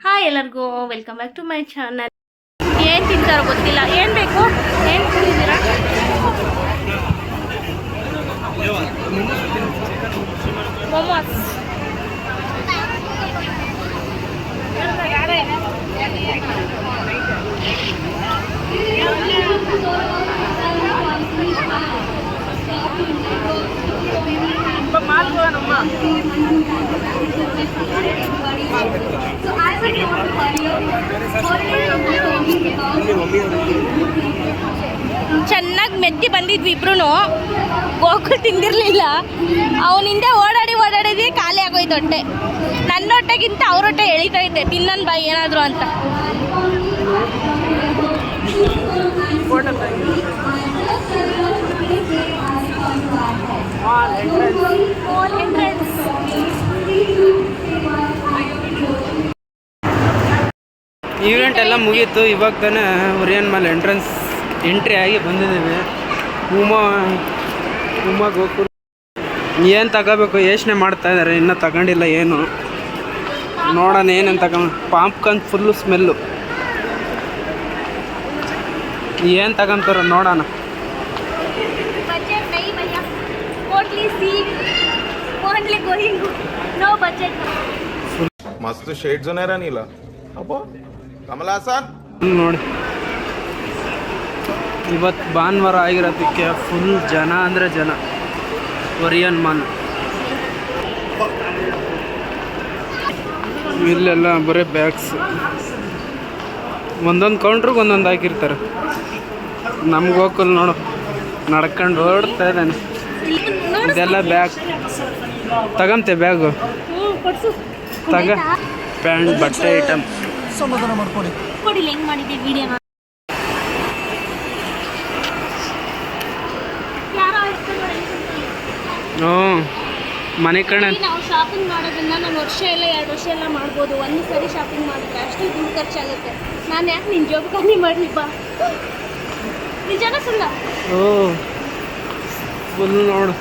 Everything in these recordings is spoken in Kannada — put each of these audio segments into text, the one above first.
ಹಾಯ್ ಎಲ್ಲರಿಗೂ welcome back to my channel ಏನು ತಿಂತಾರೋ ಗೊತ್ತಿಲ್ಲ. ಏನು ಬೇಕು? ಏನು ತಿಂದಿದ್ದೀರಾ? ಮೊಮೋಸ್ ಚೆನ್ನಾಗಿ ಮೆತ್ತಿ ಬಂದಿದ್ವಿ ಇಬ್ರು ಗೋಕುಲ್ ತಿಂದಿರ್ಲಿಲ್ಲ. ಅವನಿಂದ ಓಡಾಡಿ ಓಡಾಡಿದ್ವಿ ಖಾಲಿ ಆಗೋಯ್ತು ಹೊಟ್ಟೆ. ನನ್ನ ಹೊಟ್ಟೆಗಿಂತ ಅವ್ರ ಹೊಟ್ಟೆ ಎಳಿತೈತೆ ತಿನ್ನನ್ ಬಾಯಿ ಏನಾದ್ರು ಅಂತ. ಈವೆಂಟ್ ಎಲ್ಲ ಮುಗೀತು. ಇವಾಗ ತಾನೇ ಒರಿಯನ್ ಮೇಲೆ ಎಂಟ್ರೆನ್ಸ್ ಎಂಟ್ರಿ ಆಗಿ ಬಂದಿದ್ದೀವಿ. ಉಮಾ ಉಮಾ ಗೋಕುಲ್ ಏನು ತಗೋಬೇಕು? ಯೋಚನೆ ಮಾಡ್ತಾ ಇದ್ದಾರೆ ಇನ್ನೂ ತಗೊಂಡಿಲ್ಲ ಏನು. ನೋಡೋಣ ಏನೇನು ತಗೊಂಡು ಪಾಪ್ಕಾರ್ನ್ ಫುಲ್ಲು ಸ್ಮೆಲ್ಲು ಏನು ತಗೊಂತಾರೋ ನೋಡೋಣ. totally see going no budget. ಮಸ್ತ್ ಶೇಡ್ ಜನ ಇರನಿಲ್ಲ ಅಪ್ಪ ಕಮಲ ನೋಡಿ. ಇವತ್ತು ಭಾನುವಾರ ಆಗಿರೋದಕ್ಕೆ ಫುಲ್ ಜನ ಅಂದ್ರೆ ಜನ. ಒರಿಯನ್ ಮನ್ ಇಲ್ಲೆಲ್ಲ ಬರೀ ಬ್ಯಾಗ್ಸ್ ಒಂದೊಂದು ಕೌಂಟ್ರಿಗೆ ಒಂದೊಂದು ಹಾಕಿರ್ತಾರೆ. ನಮ್ಗೆ ಹೋಗಲ್ ನೋಡು. ನಡ್ಕೊಂಡು ಓಡ್ತಾ ಇದ್ದಾನೆ. ಇದೆಲ್ಲ ಬ್ಯಾಗ್. ತಗಂತೆ ಬ್ಯಾಗು. ತಗ. ಪ್ಯಾಂಟ್ ಬಟ್ಟೆ ಐಟಮ್ ಹ್ಞೂ. ಮನೆ ಕಡೆ ನಾವು ಶಾಪಿಂಗ್ ಮಾಡೋದನ್ನ ನಾನು ವರ್ಷ ಎಲ್ಲ ಎರಡು ವರ್ಷ ಎಲ್ಲ ಮಾಡ್ಬೋದು. ಒಂದು ಸರಿ ಶಾಪಿಂಗ್ ಮಾಡಿದ್ರೆ ಅಷ್ಟು ದುಡ್ಡು ಖರ್ಚಾಗುತ್ತೆ. ನಾನು ಯಾಕೆ ನಿನ್ನ ಜಾಬ್ ಕಮ್ಮಿ ಮಾಡಲಿಪ್ಪ ನಿಜನ ಸುಳ್ಳ ಓ ಫುಲ್ ನೋಡು.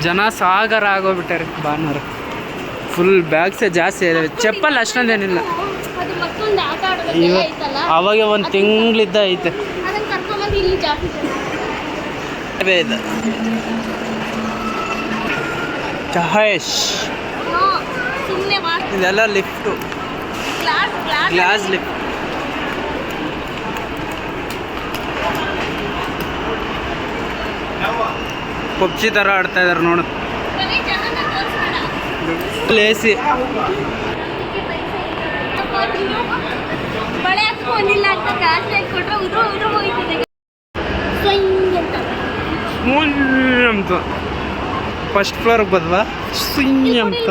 ಜನ ಸಾಗರ ಆಗೋಗ್ಬಿಟ್ಟಾರೆ. ಭಾನುವಾರ. ಫುಲ್ ಬ್ಯಾಗ್ಸೇ ಜಾಸ್ತಿ ಇದಾವೆ ಚಪ್ಪಲ್ ಅಷ್ಟೊಂದೇನಿಲ್ಲ. ಅದು ಮತ್ತೊಂದು ಆಟ ಆಡೋದಕ್ಕೆಲ್ಲ ಐತಲ್ಲ ಅವಾಗ ಒಂದು ತಿಂಗಳಿದ್ದ ಐತೆ. ಇದೆ. ಚಹೇಶ್ ಇದೆಲ್ಲ ಲಿಫ್ಟು. Glass lift. ಪಬ್ಜಿ ತರ ಆಡ್ತಾ ಇದಾರೆ ನೋಡು. ಲೇಸಿ. ಅಂತ ಉದ್ರು ಉದ್ರು ಹೋಯ್ತದೆ ಸ್ವಯಿಂಗ್ ಅಂತ. ಅಂತ. ಫಸ್ಟ್ ಫ್ಲೋರ್ಗೆ ಬದ್ವಾ? ಸುಯ್ ಅಂತ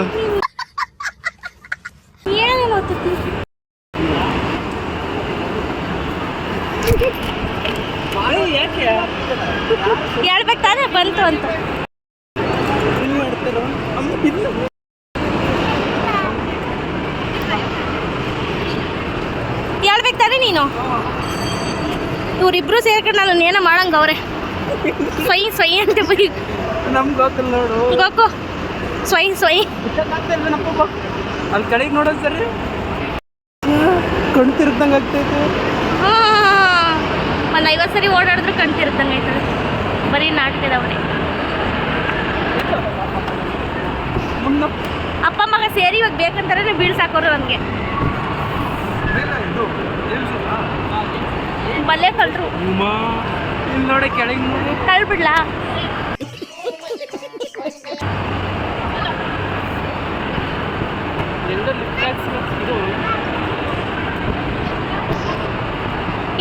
ಏನೇನು ಓದ್ತೀನಿ ಹೇಳ್ಬೇಕು ತಾನೇ ಬಂತು ಅಂತ ಹೇಳ್ಬೇಕು ತಾನೇ ನೀನು ಇವ್ರಿಬ್ರು ಸೇರ್ಕೊಂಡು ನಾನು ಏನೋ ಮಾಡಂಗ ಅವ್ರೆ ಸ್ವಯ್ ಸ್ವಯ್ ಅಂತ ಬರೀ. ನಮ್ಗೆ ಗೊತ್ತಿಲ್ಲ ನೋಡು. ಗೋಕು ಸ್ವಯ್ ಸ್ವಯ್. ಅಲ್ಲಿ ಕಡೆಗೆ ನೋಡೋದು ಸರಿ. ಕಣ್ ತಿರ್ದಂಗೆ ಆಗ್ತೈತೆ. ಒಂದು ಐವತ್ತು ಸರಿ ಓಡಾಡಿದ್ರೆ ಕಣ್ತಿರುತ್ತಂಗೆ ಆಯ್ತದೆ. ಬರೀ ನಾಟಕದ ಮುನ್ನ. ಅಪ್ಪ ಮಗ ಸೇರಿ ಇವಾಗ ಬೇಕಂತಾರೆ ಬೀಳ್ಸಾಕೋರು ನನಗೆ ಬಲ್ಲೆ ಕಲ್ರು. ನೋಡಿ ಕೆಳಗೆ ಕಳ್ಬಿಡ್ಲಾ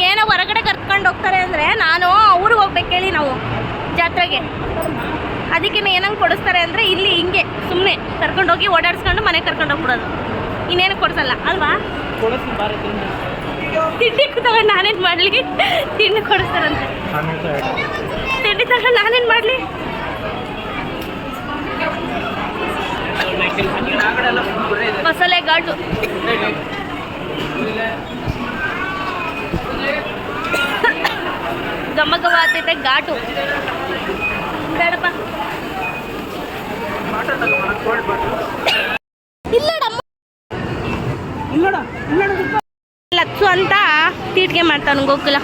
ಏನೋ ಹೊರಗಡೆ ಕರ್ಕೊಂಡು ಹೋಗ್ತಾರೆ ಅಂದರೆ ನಾನು ಅವ್ರಿಗೆ ಹೋಗ್ಬೇಕು ಹೇಳಿ ನಾವು ಜಾತ್ರೆಗೆ. ಅದಕ್ಕೆ ಏನಂಗೆ ಕೊಡಿಸ್ತಾರೆ ಅಂದರೆ ಇಲ್ಲಿ ಹಿಂಗೆ ಸುಮ್ಮನೆ ಕರ್ಕೊಂಡೋಗಿ ಓಡಾಡಿಸ್ಕೊಂಡು ಮನೆಗೆ ಕರ್ಕೊಂಡು ಹೋಗ್ಬಿಡೋದು ಇನ್ನೇನು ಕೊಡಿಸಲ್ಲ ಅಲ್ವಾ? ತಿಂಡಿ ತಗೊಂಡು ನಾನೇನು ಮಾಡ್ಲಿ? ತಿಂಡಿ ಕೊಡಿಸ್ತಾರಂತೆ. ತಿಂಡಿ ತಗೊಂಡು ನಾನೇನು ಮಾಡ್ಲಿ? ಮಸಾಲೆ ಘಾಟು. ಘಮ ಆಗ್ತೈತೆ ಘಾಟು. ಬೇಡಪ್ಪ. ಇಲ್ಲಡಮ್ಮ. ಇಲ್ಲೋಡ. ಲಕ್ಸು ಅಂತ ತೀಟ್ಗೆ ಮಾಡ್ತಾನು ಗೋಕುಲ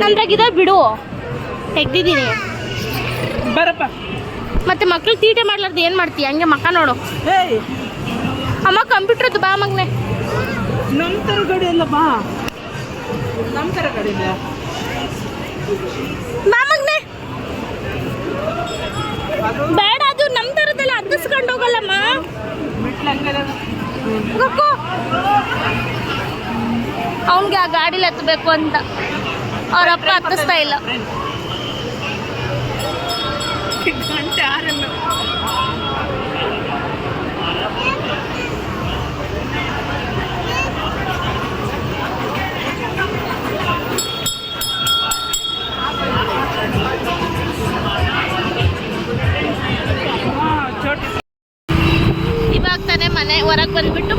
ನಂದ್ರಾಗಿದ ಬಿಡು. ತೆಗ್ದಿದ್ದೀನಿ. ಬರಪ್ಪ. ಮತ್ತೆ ಮಕ್ಳು ತೀಟೆ ಮಾಡ್ಲಾರ್ದು ಏನು ಮಾಡ್ತೀಯ? ಹಂಗೆ ಮಕ್ಕ ನೋಡು. ಅಮ್ಮ ಕಂಪ್ಯೂಟ್ರದ್ದು ಬಾ ಮಗ್ನೆ. ನಮ್ಮ ಥರ ಗಾಡಿ ಅಲ್ಲ ಬಾ. ನಮ್ಮ ಥರ ಗಡಿ ಬಾ ಮಗನೆ. ಬೇಡ ಅದು ನಮ್ಮ ಥರದ್ದೆಲ್ಲ ಹತ್ತಿಸ್ಕೊಂಡು ಹೋಗಲ್ಲಮ್ಮ. ಗೊಕ್ಕು. ಅವನಿಗೆ ಆ ಗಾಡಿಲಿ ಹತ್ತಬೇಕು ಅಂತ. ಅವರಪ್ಪ ಹತ್ತಿಸ್ತಾ ಇಲ್ಲ. ಗಂಟೆ ಆರನ್ನ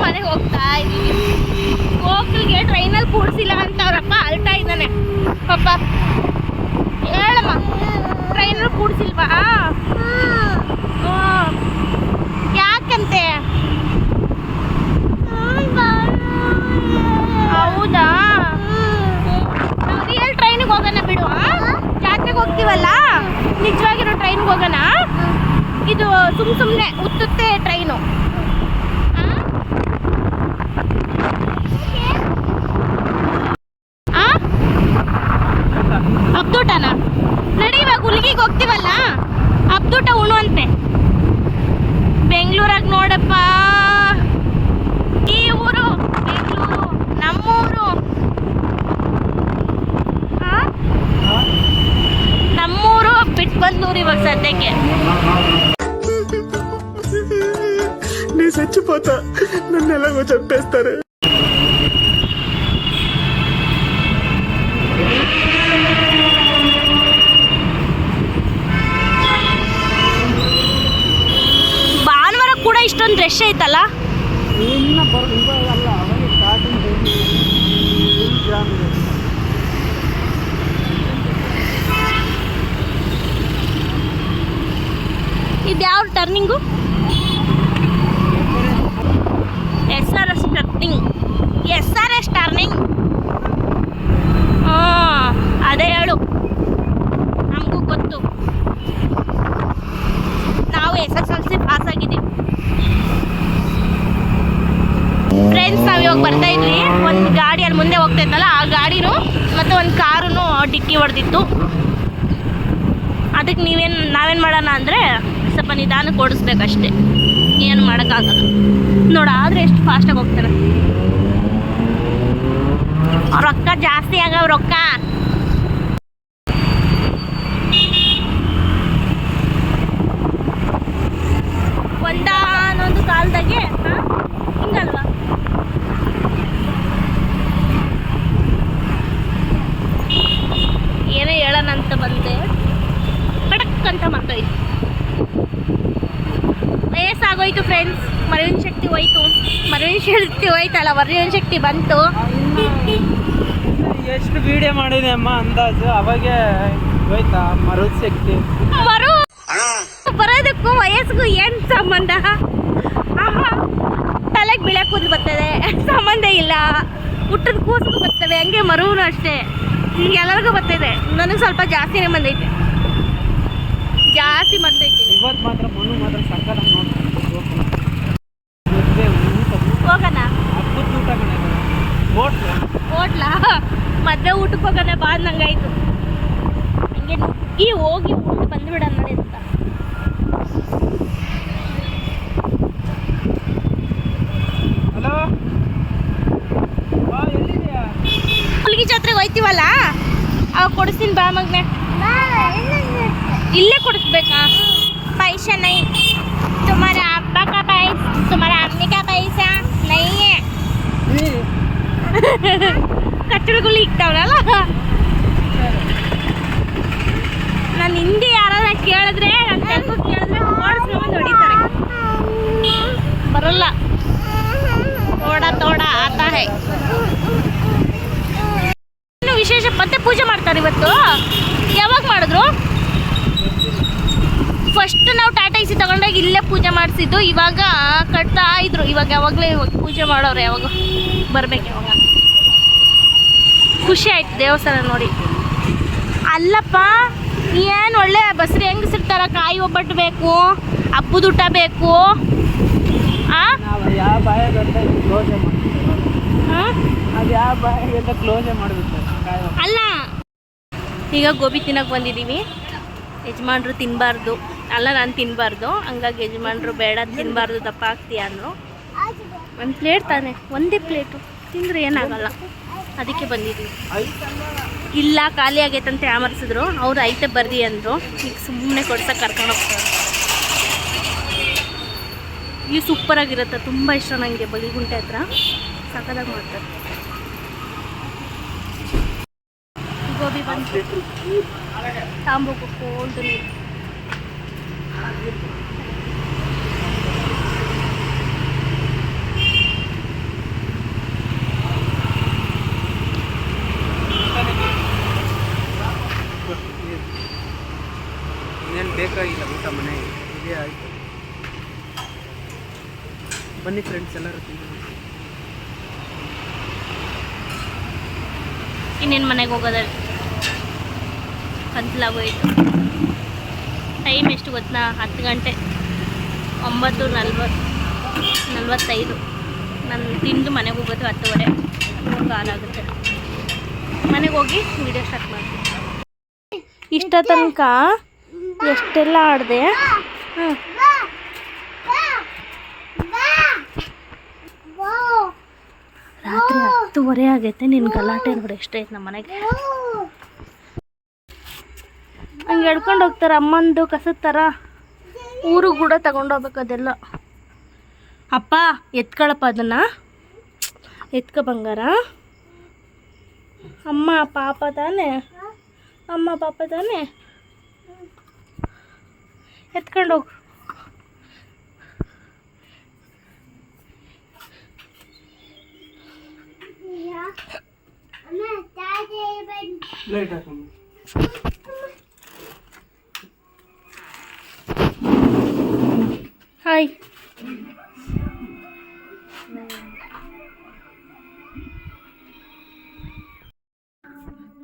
ಮನೆಗೆ ಹೋಗ್ತಾ ಇದ್ದೀವಿ ಗೋಕುಲ್ಗೆ ಟ್ರೈನಲ್ಲಿ ಕೂಡಿಸಿಲ್ಲ ಅಂತ ಅವರಪ್ಪ ಅಳ್ತಾ ಇದ್ದಾನೆ. ಪಾಪ. ಹೇಳಮ್ಮ ಟ್ರೈನಲ್ಲಿ ಕೂಡಿಸಿಲ್ವಾ ಯಾಕಂತೆ? ಹೌದಾ? ನಾವು ರಿಯಲ್ ಟ್ರೈನಿಗೆ ಹೋಗೋಣ ಬಿಡು? ಜಾತ್ರೆಗೆ ಹೋಗ್ತೀವಲ್ಲ? ನಿಜವಾಗಿರೋ ಟ್ರೈನ್ಗೆ ಹೋಗೋಣ? ಇದು ಸುಮ್ ಸುಮ್ಮನೆ ಉತ್ತುತ್ತೆ ಟ್ರೈನು Thank you. ఎలాగో చంపేస్తారు ಭಾನುವಾರ ಕೂಡ ಇಷ್ಟೊಂದು ರಶ್ ಐತಲ್ಲ ಇನ್ನ ಬರೋ ಇವಾಗಲ್ಲ ಅವಾಗ ಸ್ಟಾರ್ಟಿಂಗ್ ಜಾಮ್ ಇದೆ ಇದು ಯಾವ turning S R S turning S R S turning ಅದೇ ಹೇಳು. ನಮಗೂ ಗೊತ್ತು. ನಾವು S S L C pass ಆಗಿದ್ದೀವಿ. ಫ್ರೆಂಡ್ಸ್ ನಾವು ಇವಾಗ ಬರ್ತಾ ಇದ್ವಿ. ಒಂದು ಗಾಡಿ ಅಲ್ಲಿ ಮುಂದೆ ಹೋಗ್ತಾ ಆ ಗಾಡಿನೂ ಮತ್ತು ಒಂದು ಕಾರೂ ಡಿಕ್ಕಿ ಹೊಡೆದಿತ್ತು. ಅದಕ್ಕೆ ನೀವೇನು, ನಾವೇನು ಮಾಡೋಣ ಅಂದರೆ ಸ್ವಲ್ಪ ನಿಧಾನಕ್ಕೆ ಓಡಿಸ್ಬೇಕಷ್ಟೇ. ಏನು ಮಾಡೋಕ್ಕಾಗಲ್ಲ. ನೋಡ ಆದರೆ ಎಷ್ಟು ಫಾಸ್ಟಾಗಿ ಹೋಗ್ತಾರೆ ರೊಕ್ಕ ಜಾಸ್ತಿ ಆಗವ ರೊಕ್ಕ ಒಂದಾನೊಂದು ಕಾಲದಾಗೆ ಹಾಂ ಹಿಂಗಲ್ವಾ ಏನೇ ಹೇಳೋಣ ಅಂತ ಬಂದೆ ಪಟಕ್ ಅಂತ ಮರ್ತೋಯ್ತು ವಯಸ್ಸಾಗೋಯ್ತು ಫ್ರೆಂಡ್ಸ್ ಮರವಿನ ಶಕ್ತಿ ಹೋಯ್ತು ಮರವಿನ ಶಕ್ತಿ ಹೋಯ್ತಲ್ಲ ಶಕ್ತಿ ಬಂತು. ಎಷ್ಟು ವಿಡಿಯೋ ಮಾಡಿದೆ ಅಮ್ಮ ಅಂದಾಜು? ಅವಾಗೆ ಹೋಯ್ತಾ? ಮರದ ಶಕ್ತಿ. ಮರು ಬರೋದಕ್ಕೂ ವಯಸ್ಸಿಗೂ ಏನು ಸಂಬಂಧ? ತಲೆಗೆ ಬಿಳೆ ಕೂದಲು ಬರ್ತದೆ. ಸಂಬಂಧ ಇಲ್ಲ. ಹುಟ್ಟದ ಕೂಸಿಗೂ ಬರ್ತವೆ ಹಂಗೆ ಮರುನು ಅಷ್ಟೇ. ಎಲ್ಲರಿಗೂ ಬರ್ತದೆ. ನನಗೆ ಸ್ವಲ್ಪ ಜಾಸ್ತಿನೇ ಬಂದೈತೆ. ಜಾಸ್ತಿ ಬರ್ತೈತಿ. ಇವತ್ತು ಮಾತ್ರ ಮನು ಮಾತ್ರ ಸರ್ಕಾರ ಹೋಗೋಣ. ಹೋಟ್ಲಾ? ಮದ್ವೆ ಊಟಕ್ಕೆ ಹೋಗೋಣ ಬಾ ನಂಗಾಯ್ತು. ಹಂಗೆ ನುಗ್ಗಿ ಹೋಗಿ ಊಟ ಬಂದ್ಬಿಡ ನೋಡಿ ಅಂತ. ಹುಲ್ಗಿ ಜಾತ್ರೆಗೆ ಹೋಯ್ತೀವಲ್ಲ? ಅವಾಗ ಕೊಡಿಸ್ತೀನಿ ಬಾ ಮಗ್ನೆ. ಇಲ್ಲೇ ಕೊಡಿಸ್ಬೇಕಾ? ಪೈಸಾ ನೈ ತುಮಾರ ಅಬ್ಬ ಪೈಸ ತುಮಾರ ಅಮ್ಮಿಕ ಪೈಸಾ. ಕೇಳಿದ್ರೆ ನನ್ನ ಕೇಳಿದ್ರೆ ಹೊಡಿತಾರೆ ಬರಲ್ಲ. ತೋಡ ತೋಡ, ಆತ ಹೇ. ಇನ್ನು ವಿಶೇಷ ಮತ್ತೆ ಪೂಜೆ ಮಾಡ್ತಾರೆ ಇವತ್ತು. ಯಾವಾಗ ಮಾಡಿದ್ರು? ಫಸ್ಟ್ ನಾವು ಟಾಟಾ ಇಸಿ ತಗೊಂಡಾಗ ಇಲ್ಲೇ ಪೂಜೆ ಮಾಡಿಸಿದ್ದು. ಇವಾಗ ಕಟ್ತಾ ಇದ್ರು. ಇವಾಗ ಇವಾಗ ಯಾವಾಗಲೇ ಇವಾಗ ಪೂಜೆ ಮಾಡೋರು ಯಾವಾಗ ಬರ್ಬೇಕು ಯಾವಾಗ? ಖುಷಿ ಆಯ್ತು ದೇವಸ್ಥಾನ ನೋಡಿ. ಅಲ್ಲಪ್ಪ ಏನು ಒಳ್ಳೆ ಬಸ್ರಿ ಹೆಂಗೆ ಸಿಗ್ತಾರ? ಕಾಯಿ ಒಬ್ಬಟ್ಟು ಬೇಕು ಅಪ್ಪು ಊಟ ಬೇಕು. ಅಲ್ಲ. ಈಗ ಗೋಬಿ ತಿನ್ನಕ್ಕೆ ಬಂದಿದ್ದೀವಿ ಯಜಮಾನ್ರು ತಿನ್ನಬಾರ್ದು ಅಲ್ಲ ನಾನು ತಿನ್ನಬಾರ್ದು ಹಂಗಾಗಿ ಯಜಮಾನ್ರು ಬೇಡ ತಿನ್ನಬಾರ್ದು ದಪ್ಪ ಆಗ್ತೀಯ ಅಂದರು. ಒಂದು ಪ್ಲೇಟ್ ತಾನೆ. ಒಂದೇ ಪ್ಲೇಟು ತಿಂದರೆ ಏನಾಗಲ್ಲ. ಅದಕ್ಕೆ ಬಂದಿದ್ದೀವಿ ಇಲ್ಲ, ಖಾಲಿ ಆಗೈತಂತ ಯಾಮರ್ಸಿದ್ರು ಅವ್ರು ಐತೆ ಬರ್ರಿ ಅಂದರು. ಈಗ ಸುಮ್ಮನೆ ಕೊಡ್ಸಕ್ಕೆ ಕರ್ಕೊಂಡು ಹೋಗ್ತಾರೆ. ಇಲ್ಲಿ ಸೂಪರಾಗಿರುತ್ತೆ ತುಂಬ ಇಷ್ಟ ನನಗೆ ಬಲಿಗುಂಟೆ ಹತ್ರ. ಸಕ್ಕದಾಗಿ ಮಾಡ್ತಾರೆ. ಗೋಬಿ ಬಂದು ತಾಂಬೋಗು ಕೋಲ್ಡ್ ನೀರು ಇನ್ನೇನು ಬೇಕಾಗಿಲ್ಲ ಊಟ ಮನೆಗೆ ಇದೇ ಆಯಿತು ಬನ್ನಿ ಫ್ರೆಂಡ್ಸ್ ಎಲ್ಲರೂ ಇನ್ನೇನು ಮನೆಗೆ ಹೋಗೋದಲ್ಲಿ ಹೋಯ್ತು ಟೈಮ್ ಎಷ್ಟು ಗೊತ್ತಾ? ಹತ್ತು ಗಂಟೆ. ಒಂಬತ್ತು ನಲ್ವತ್ತು ನಲ್ವತ್ತೈದು. ನಾನು ತಿಂದು ಮನೆಗೆ ಹೋಗೋದು ಹತ್ತುವರೆ. ಕಾಲಾಗುತ್ತೆ ಮನೆಗೆ ಹೋಗಿ ವಿಡಿಯೋ ಸ್ಟಾರ್ಟ್ ಮಾಡ್ತೀನಿ. ಇಷ್ಟ ತನಕ ಎಷ್ಟೆಲ್ಲ ಆಡಿದೆ? ಹಾಂ. ಹತ್ತುವರೆ ಆಗೈತೆ ನಿನ್ನ ಗಲಾಟೆ ನೋಡಿ ಎಷ್ಟೈತೆ ನಮ್ಮ ಮನೆಗೆ ಹಂಗೆ ಎಡ್ಕೊಂಡು ಹೋಗ್ತಾರೆ, ಅಮ್ಮಂದು ಕಸದ ಥರ ಊರು ಕೂಡ ತಗೊಂಡೋಗ್ಬೇಕು ಅದೆಲ್ಲ. ಅಪ್ಪ, ಎತ್ಕೊಳಪ್ಪ ಅದನ್ನ. ಎತ್ಕೊ ಬಂಗಾರ. ಅಮ್ಮ, ಪಾಪ ತಾನೆ. ಅಮ್ಮ, ಪಾಪ ತಾನೆ. ಎತ್ಕೊಂಡು ಹೋಗು ಲೈಟ್ ಹಾಕೊಂಡು ಹಾಯ್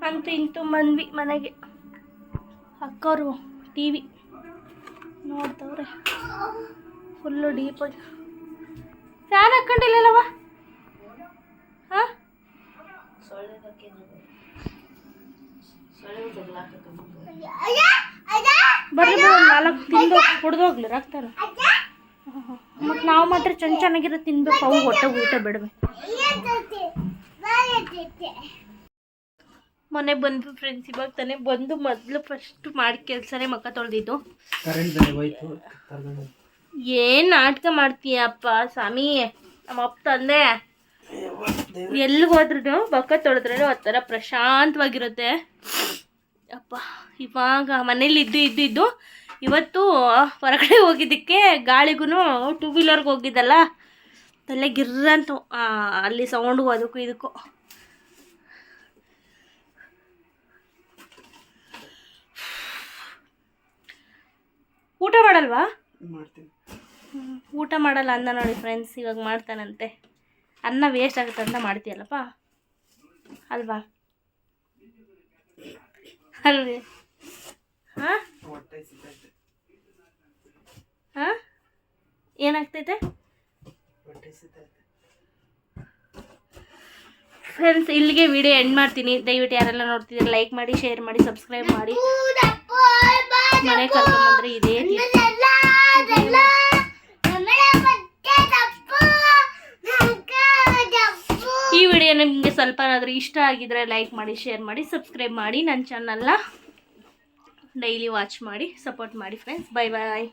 ಅಂತೂ ಇಂತೂ ಬಂದ್ವಿ ಮನೆಗೆ ಅಕ್ಕವರು ಟಿ ವಿ ನೋಡ್ತವ್ರೆ ಫುಲ್ಲು ಡೀಪಾಗಿ ಫ್ಯಾನ್ ಹಾಕೊಂಡಿಲ್ಲಲ್ಲವ ಹಾಂ? ಬರ್ರಿ ಬರ್ರಿ ನಾಲ್ಕು ತಿಂದು ಕುಡ್ದೋಗ್ಲಿ ರಕ್ತಾರ ಮತ್ತು ನಾವು ಮಾತ್ರ ಚೆನ್ನ ಚೆನ್ನಾಗಿರೋ ತಿನ್ಬೇಕು ಅವು ಹೊಟ್ಟೆ ಊಟ ಬಿಡ್ಬೇಕು. ಮೊನ್ನೆ ಬಂದ್ವಿ ಫ್ರೆಂಡ್ಸ್ ಇವಾಗ ತಾನೇ ಬಂದು ಮೊದಲು ಫಸ್ಟ್ ಮಾಡಿ ಕೆಲಸನೇ ಮಕ್ಕ ತೊಳೆದಿದ್ದು. ಕರೆಂಟ್ ನಾಟಕ ಹೋಯ್ತು ಅಪ್ಪ ಏನು ಸ್ವಾಮಿ? ನಮ್ಮ ಅಪ್ಪ ತಂದೆ. ಎಲ್ಲಿಗೆ ಹೋದ್ರೂ ಬಕ್ಕ ತೊಳೆದ್ರೆ ಒಂಥರ ಪ್ರಶಾಂತವಾಗಿರುತ್ತೆ. ಅಪ್ಪ ಇವಾಗ ಮನೇಲಿ ಇದ್ದು ಇದ್ದು ಇದ್ದು ಇವತ್ತು ಹೊರಗಡೆ ಹೋಗಿದ್ದಕ್ಕೆ ಗಾಳಿಗೂ ಟೂ ವೀಲರ್ಗೆ ಹೋಗಿದ್ದಲ್ಲ ತಲೆ ಗಿರ್ರಂತು ಅಲ್ಲಿ ಸೌಂಡು ಅದಕ್ಕೂ ಇದಕ್ಕೂ. ಊಟ ಮಾಡಲ್ವಾ? ಮಾಡ್ತೀನಿ. ಊಟ ಮಾಡಲ್ಲ ಅನ್ನ ನೋಡಿ ಫ್ರೆಂಡ್ಸ್ ಇವಾಗ ಮಾಡ್ತಾನಂತೆ. ಅನ್ನ ವೇಸ್ಟ್ ಆಗುತ್ತೆ ಅಂತ ಮಾಡ್ತೀಯಲ್ಲಪ್ಪ? ಅಲ್ವಾ? ಅಲ್ವೇ ಹಾಂ ಹಾಂ ಏನಾಗ್ತೈತೆ? ಫ್ರೆಂಡ್ಸ್ ಇಲ್ಲಿಗೆ ವಿಡಿಯೋ ಎಂಡ್ ಮಾಡ್ತೀನಿ. ದಯವಿಟ್ಟು ಯಾರೆಲ್ಲ ನೋಡ್ತಿದ್ದೀರಿ ಲೈಕ್ ಮಾಡಿ ಶೇರ್ ಮಾಡಿ ಸಬ್ಸ್ಕ್ರೈಬ್ ಮಾಡಿ. ಮನೆ ಕರ್ಕೊಂಡ್ರೆ ಇದೇ ನಿಮಗೆ ಸ್ವಲ್ಪನಾದರೂ ಇಷ್ಟ ಆಗಿದ್ರೆ ಲೈಕ್ ಮಾಡಿ ಶೇರ್ ಮಾಡಿ ಸಬ್ಸ್ಕ್ರೈಬ್ ಮಾಡಿ. ನನ್ನ ಚಾನಲ್ನ ಡೈಲಿ ವಾಚ್ ಮಾಡಿ ಸಪೋರ್ಟ್ ಮಾಡಿ ಫ್ರೆಂಡ್ಸ್ ಬೈ ಬಾಯ್